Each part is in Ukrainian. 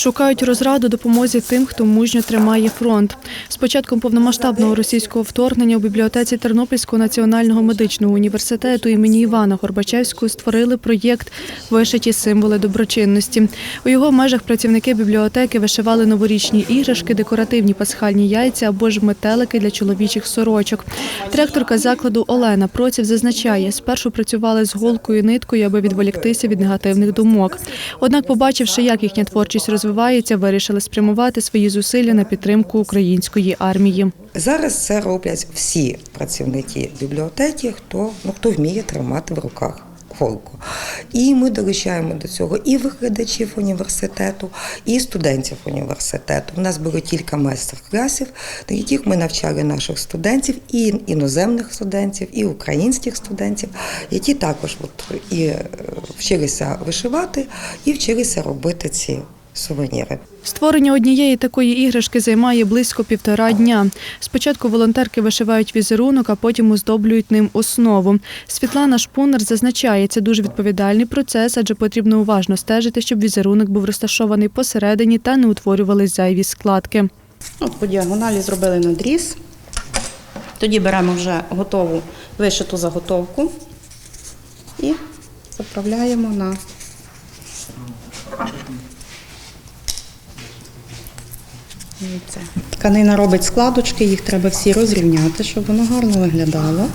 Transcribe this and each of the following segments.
Шукають розраду допомозі тим, хто мужньо тримає фронт. З початком повномасштабного російського вторгнення у бібліотеці Тернопільського національного медичного університету імені Івана Горбачевського створили проєкт Вишиті символи доброчинності. У його межах працівники бібліотеки вишивали новорічні іграшки, декоративні пасхальні яйця або ж метелики для чоловічих сорочок. Директорка закладу Олена Проців зазначає, спершу працювали з голкою і ниткою, аби відволіктися від негативних думок. Однак, побачивши, як їхня творчість розвивається, вирішили спрямувати свої зусилля на підтримку української армії. Зараз це роблять всі працівники бібліотеки, хто, ну, хто вміє тримати в руках голку. І ми долучаємо до цього і викладачів університету, і студентів університету. У нас було кілька майстер-класів, на яких ми навчали наших студентів, і іноземних студентів, і українських студентів, які також от, і е, вчилися вишивати, і вчилися робити ці сувеніри. Створення однієї такої іграшки займає близько півтора дня. Спочатку волонтерки вишивають візерунок, а потім оздоблюють ним основу. Світлана Шпунер зазначає, це дуже відповідальний процес, адже потрібно уважно стежити, щоб візерунок був розташований посередині та не утворювались зайві складки. От по діагоналі зробили надріз. Тоді беремо вже готову вишиту заготовку і заправляємо на Тканина робить складочки, їх треба всі розрівняти, щоб воно гарно виглядало.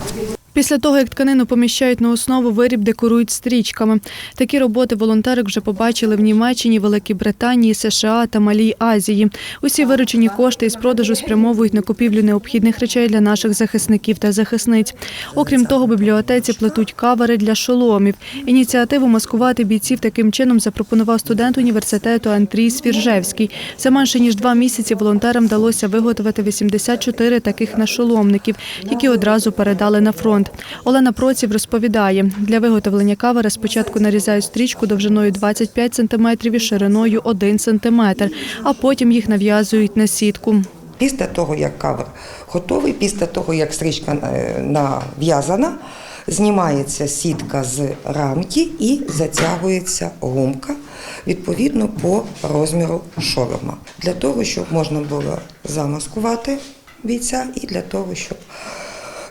Після того, як тканину поміщають на основу, виріб декорують стрічками. Такі роботи волонтерик вже побачили в Німеччині, Великій Британії, США та Малій Азії. Усі виручені кошти із продажу спрямовують на купівлю необхідних речей для наших захисників та захисниць. Окрім того, бібліотеці плетуть кавери для шоломів. Ініціативу маскувати бійців таким чином запропонував студент університету Андрій Свіржевський. За менше ніж два місяці волонтерам вдалося виготовити 84 таких нашоломників, які одразу передали на фронт. Олена Проців розповідає, для виготовлення кавера спочатку нарізають стрічку довжиною 25 см і шириною 1 см, а потім їх нав'язують на сітку. Після того, як кавер готовий, після того, як стрічка е, нав'язана, знімається сітка з рамки і затягується гумка відповідно по розміру шолома. Для того, щоб можна було замаскувати бійця і для того, щоб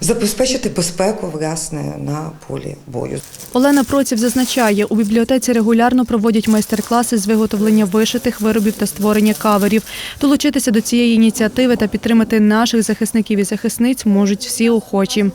забезпечити безпеку власне на полі бою. Олена Проців зазначає, у бібліотеці регулярно проводять майстер-класи з виготовлення вишитих виробів та створення каверів. Долучитися до цієї ініціативи та підтримати наших захисників і захисниць можуть всі охочі.